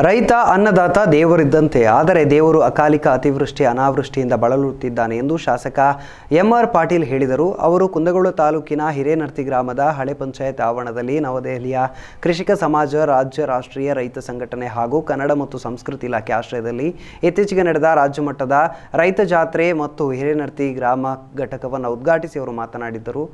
ರೈತ, ಅನ್ನದಾತ ದೇವರಿದ್ದಂತೆ, ಆದರೆ ದೇವರು ಅಕಾಲಿಕ ಅತಿವೃಷ್ಟಿ, ಅನಾವೃಷ್ಟಿಯಿಂದ ಬಳಲುತ್ತಿದ್ದಾನೆ ಎಂದು ಶಾಸಕ ಎಂಆರ್ ಪಾಟೀಲ್ ಹೇಳಿದರು. ಅವರು ಕುಂದಗೋಳ ತಾಲೂಕಿನ ಹಿರೇನರ್ತಿ ಗ್ರಾಮದ ಹಳೆ ಪಂಚಾಯತ್ ಆವರಣದಲ್ಲಿ ನವದೆಹಲಿಯ ಕೃಷಿಕ ಸಮಾಜ, ರಾಜ್ಯ ರಾಷ್ಟ್ರೀಯ ರೈತ ಸಂಘಟನೆ ಹಾಗೂ ಕನ್ನಡ ಮತ್ತು ಸಂಸ್ಕೃತಿ ಇಲಾಖೆ ಆಶ್ರಯದಲ್ಲಿ ಇತ್ತೀಚೆಗೆ ನಡೆದ ರಾಜ್ಯ ಮಟ್ಟದ ರೈತ ಜಾತ್ರೆ ಮತ್ತು ಹಿರೇನರ್ತಿ ಗ್ರಾಮ ಘಟಕವನ್ನು ಉದ್ಘಾಟಿಸಿ ಅವರು ಮಾತನಾಡಿದ್ದರು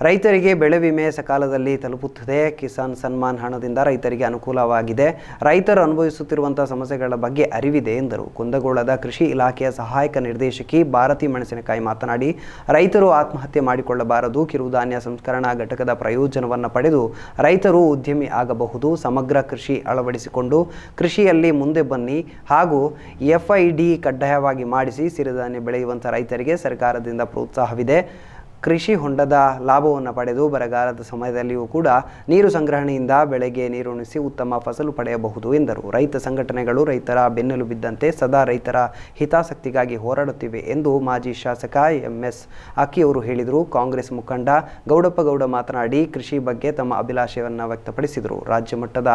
ರೈತರಿಗೆ ಬೆಳೆ ವಿಮೆ ಸಕಾಲದಲ್ಲಿ ತಲುಪುತ್ತದೆ. ಕಿಸಾನ್ ಸನ್ಮಾನ್ ಹಣದಿಂದ ರೈತರಿಗೆ ಅನುಕೂಲವಾಗಿದೆ. ರೈತರು ಅನುಭವಿಸುತ್ತಿರುವಂಥ ಸಮಸ್ಯೆಗಳ ಬಗ್ಗೆ ಅರಿವಿದೆ ಎಂದರು. ಕುಂದಗೋಳದ ಕೃಷಿ ಇಲಾಖೆಯ ಸಹಾಯಕ ನಿರ್ದೇಶಕಿ ಭಾರತಿ ಮೆಣಸಿನಕಾಯಿ ಮಾತನಾಡಿ, ರೈತರು ಆತ್ಮಹತ್ಯೆ ಮಾಡಿಕೊಳ್ಳಬಾರದು. ಕಿರುಧಾನ್ಯ ಸಂಸ್ಕರಣಾ ಘಟಕದ ಪ್ರಯೋಜನವನ್ನು ಪಡೆದು ರೈತರು ಉದ್ಯಮಿ ಆಗಬಹುದು. ಸಮಗ್ರ ಕೃಷಿ ಅಳವಡಿಸಿಕೊಂಡು ಕೃಷಿಯಲ್ಲಿ ಮುಂದೆ ಬನ್ನಿ ಹಾಗೂ ಎಫ್ಐಡಿ ಕಡ್ಡಾಯವಾಗಿ ಮಾಡಿಸಿ, ಸಿರಿಧಾನ್ಯ ಬೆಳೆಯುವಂಥ ರೈತರಿಗೆ ಸರ್ಕಾರದಿಂದ ಪ್ರೋತ್ಸಾಹವಿದೆ. ಕೃಷಿ ಹೊಂಡದ ಲಾಭವನ್ನು ಪಡೆದು ಬರಗಾಲದ ಸಮಯದಲ್ಲಿಯೂ ಕೂಡ ನೀರು ಸಂಗ್ರಹಣೆಯಿಂದ ಬೆಳೆಗೆ ನೀರುಣಿಸಿ ಉತ್ತಮ ಫಸಲು ಪಡೆಯಬಹುದು ಎಂದರು. ರೈತ ಸಂಘಟನೆಗಳು ರೈತರ ಬೆನ್ನೆಲು ಬಿದ್ದಂತೆ ಸದಾ ರೈತರ ಹಿತಾಸಕ್ತಿಗಾಗಿ ಹೋರಾಡುತ್ತಿವೆ ಎಂದು ಮಾಜಿ ಶಾಸಕ ಎಂಎಸ್ ಅಕ್ಕಿಯವರು ಹೇಳಿದರು. ಕಾಂಗ್ರೆಸ್ ಮುಖಂಡ ಗೌಡಪ್ಪಗೌಡ ಮಾತನಾಡಿ, ಕೃಷಿ ಬಗ್ಗೆ ತಮ್ಮ ಅಭಿಲಾಷೆಯನ್ನು ವ್ಯಕ್ತಪಡಿಸಿದರು. ರಾಜ್ಯ ಮಟ್ಟದ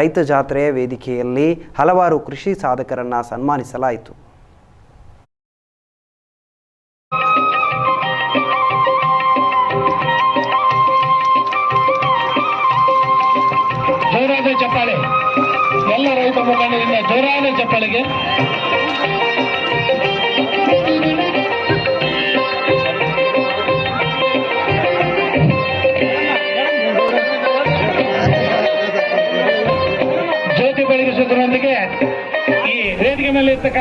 ರೈತ ಜಾತ್ರೆ ವೇದಿಕೆಯಲ್ಲಿ ಹಲವಾರು ಕೃಷಿ ಸಾಧಕರನ್ನು ಸನ್ಮಾನಿಸಲಾಯಿತು. ಜೋರಾದ ಚಪ್ಪಾಳೆ. ಎಲ್ಲ ರೈತ ಮುಖಂಡರಿಂದ ಜೋರಾದ ಚಪ್ಪಾಳೆಗೆ. ಜ್ಯೋತಿ ಬೆಳಗಿಸುವುದರೊಂದಿಗೆ ಈ ವೇದಿಕೆ ಮೇಲೆ ಇರ್ತಕ್ಕಂಥ